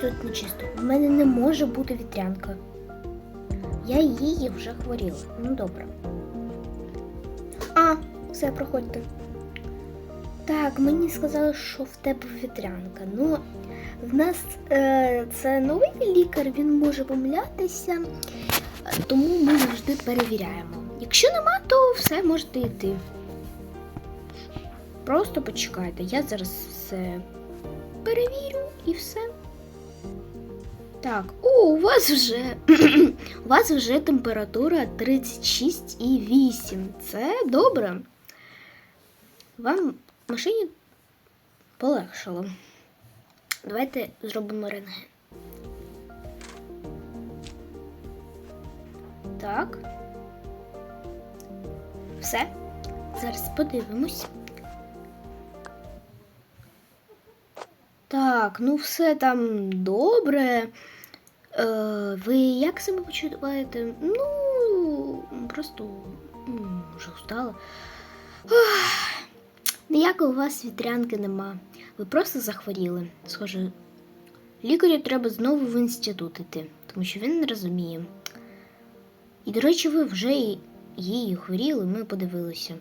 тут нечисто. У мене не може бути вітрянка. Я її вже хворіла. Ну добре. А, все, проходьте. Так, мені сказали, що в тебе вітрянка. Ну, в нас е, це новий лікар, він може помилятися, тому ми завжди перевіряємо. Якщо нема, то все можете йти. Просто почекайте, я зараз все перевірю і все. Так, о, у вас вже у вас вже температура 36,8. Це добре. Вам машині полегшало. Давайте зробимо рентген. Так. Все. Зараз подивимось. Так, ну все там добре. Е, ви як себе почуваєте? Ну, просто м, вже устала. Ах, Ніякої у вас вітрянки нема. Ви просто захворіли. Схоже, лікарю треба знову в інститут іти, тому що він не розуміє. І, до речі, ви вже її хворіли, ми подивилися.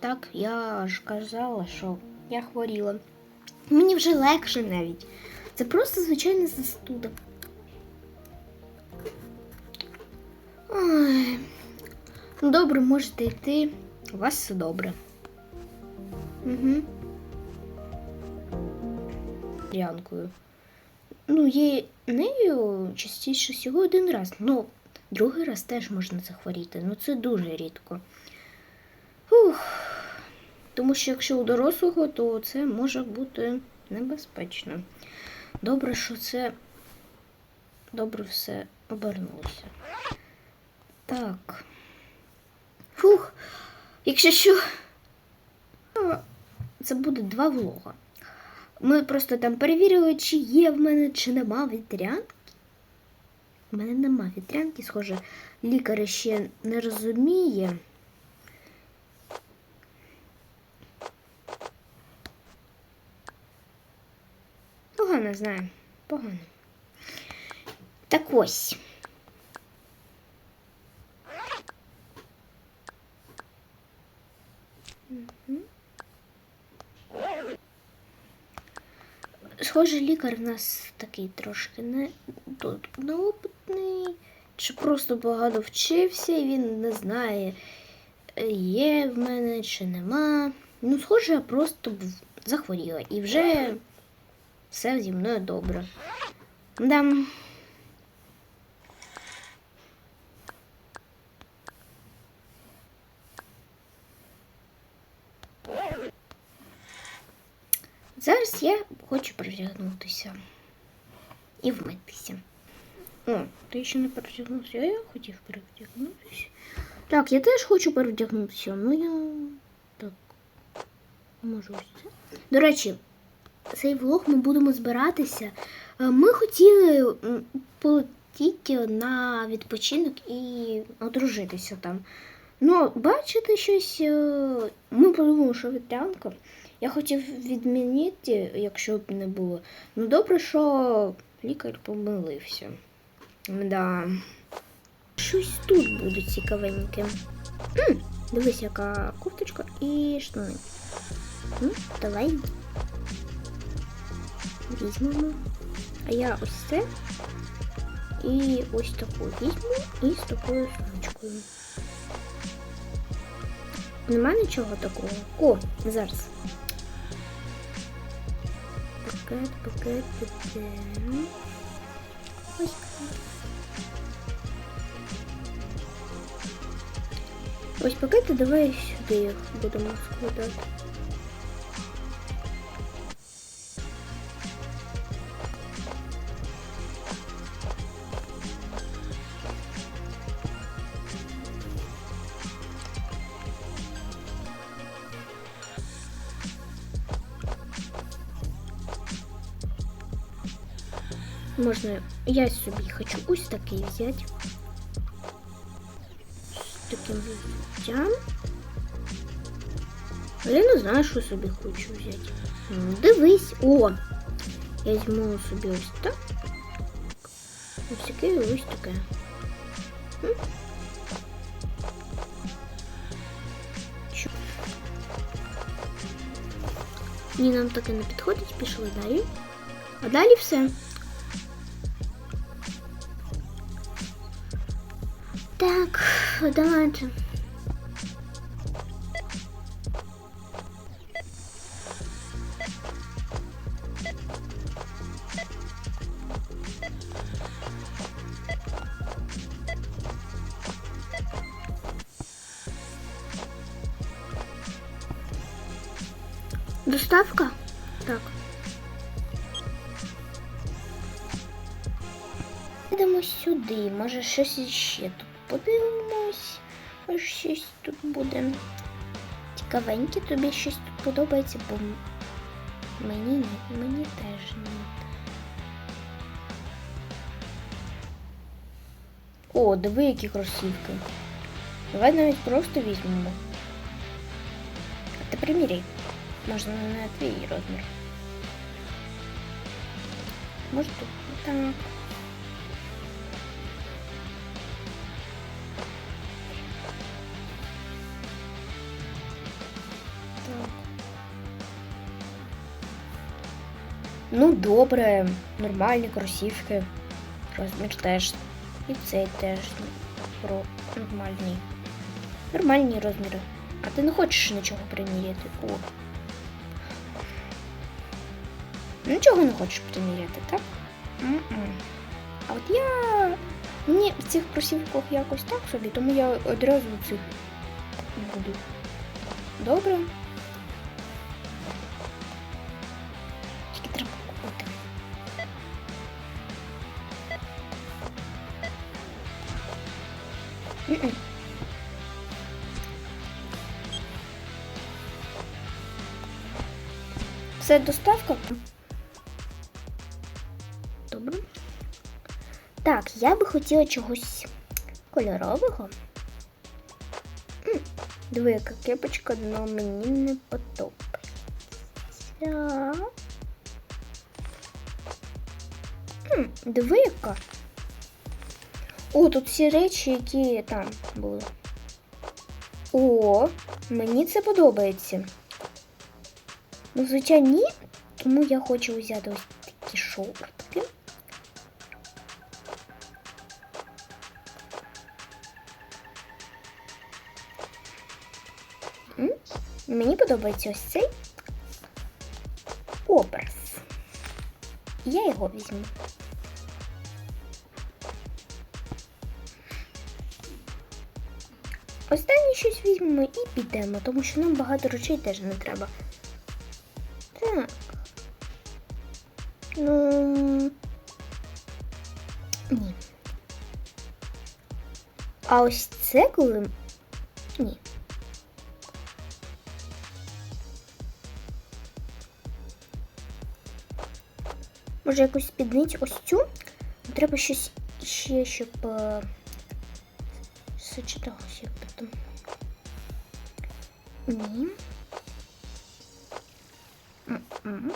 Так, я ж казала, що я хворіла. Мені вже легше навіть. Це просто звичайна застуда. Ой. Добре, можете йти. У вас все добре. Угу. Рянкою. Ну, є нею частіше всього один раз. Ну, другий раз теж можна захворіти. Ну, це дуже рідко. Фух. Тому що якщо у дорослого, то це може бути небезпечно. Добре, що це добре все обернулося. Так. Фух, якщо що, це буде два влога. Ми просто там перевірили, чи є в мене, чи нема вітрянки. У мене нема вітрянки, схоже, лікар ще не розуміє. Погано знаю. Погано. Так ось. Схоже, лікар в нас такий трошки не неопитний, чи просто багато вчився, і він не знає, є в мене чи нема. Ну, схоже, я просто захворіла і вже все зі мною добре. Да. Зараз я хочу перевдягнутися і вмитися. О, ти ще не перевдягнувся, а я хотів перевдягнутися. Так, я теж хочу перевдягнутися, ну я так можу. До речі, цей влог ми будемо збиратися. Е, Ми хотіли полетіти на відпочинок і одружитися там. Ну, бачите, щось. е, Ми подумали, що вітрянка. Я хотів відмінити, якщо б не було. Ну, добре, що лікар помилився. Да. Щось тут буде цікавеньке. Дивись, яка кофточка і штани. Ну, давай. Візьмемо. А я ось це. І ось таку візьму і з такою сумочкою. Нема нічого такого. О, зараз. Пакет, пакет, пакет. Ось. Ось пакети, давай сюди їх будемо складати. Можна, я собі хочу ось такий взяти. З таким взуттям. А я не знаю, що собі хочу взяти. Ну, Дивись, о! Я візьму собі ось так. Ось таке і ось таке. М? Що? Ні, нам таке не підходить, пішли далі. А далі все. Так, давайте. Доставка? Так. Йдемо сюди, може щось іще тут подивимось. Може щось тут буде. Цікавеньке, тобі щось тут подобається, бо м- мені ні, мені теж ні. О, диви, які кросівки. Давай навіть просто візьмемо. А ти приміряй. Можна на твій розмір. Може тут? Так. Так. Ну, добре, нормальні кросівки. Розмір теж. І цей теж про нормальний. Нормальні розміри. А ти не хочеш нічого приміряти? О. Нічого не хочеш приміряти, так? М-м. А от я. Мені в цих кросівках якось так собі, тому я одразу цих буду. Добре. Це доставка? Добре. Так, я би хотіла чогось кольорового. Диви, яка кепочка, але мені не подобається. Диви, яка. О, тут всі речі, які там були. О, мені це подобається. Ну, звичайно, ні, тому я хочу взяти ось такі шортики. Мені подобається ось цей образ. Я його візьму. Останнє щось візьмемо і підемо, тому що нам багато речей теж не треба. А ось це коли. Ні. Може якусь спідницю ось цю? Треба щось ще, щоб е, сочеталося якби там. Ні. М-м.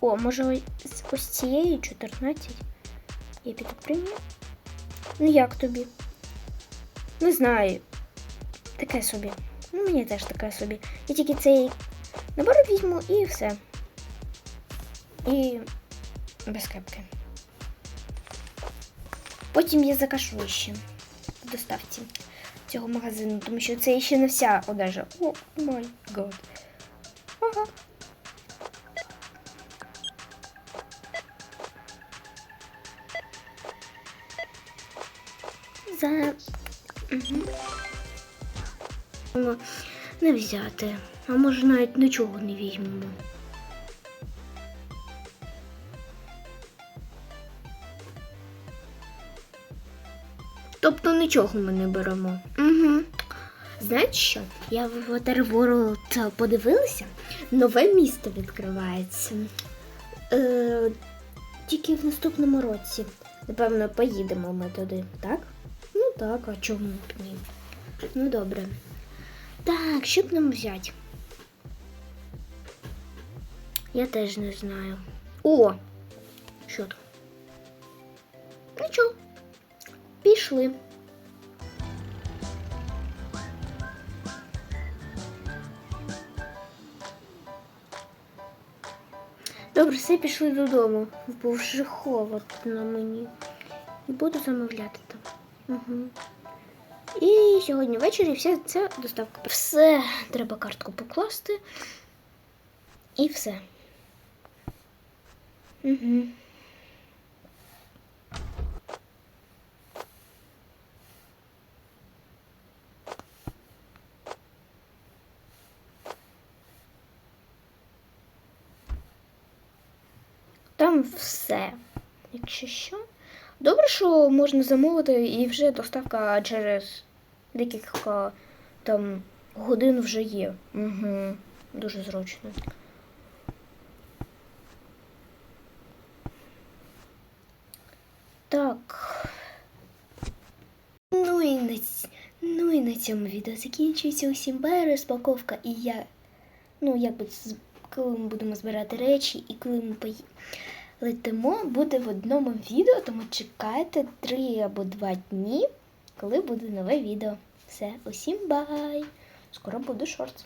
О, може ось- ось цієї 14? Я піду. Ну як тобі? Не знаю. Таке собі. Ну, мені теж таке собі. Я тільки цей набор візьму і все. І без кепки. Потім я закажу ще доставці цього магазину, тому що це ще не вся одежа. О май год. Ага. За. Угу. Не взяти. А може навіть нічого не візьмемо. Тобто нічого ми не беремо. Угу. Знаєте що? Я в Waterworld подивилася, нове місто відкривається. Е, тільки в наступному році. Напевно, поїдемо ми туди, так? Так, а чому б ні? Ну добре. Так, що б нам взяти? Я теж не знаю. О! Що там? Нічого. Пішли. Добре, все пішли додому, бо вже холодно мені. І буду замовляти там. Угу. І сьогодні ввечері вся ця доставка. Все, треба картку покласти. І все. Угу. Там все. Якщо що. Добре, що можна замовити і вже доставка через декілька там годин вже є. Угу. Дуже зручно. Так. Ну і на, ну і на цьому відео закінчується усім бай розпаковка. І я, ну, якби з- коли ми будемо збирати речі і коли ми пої... летимо, буде в одному відео, тому чекайте три або два дні, коли буде нове відео. Все, усім бай! Скоро буде шорт.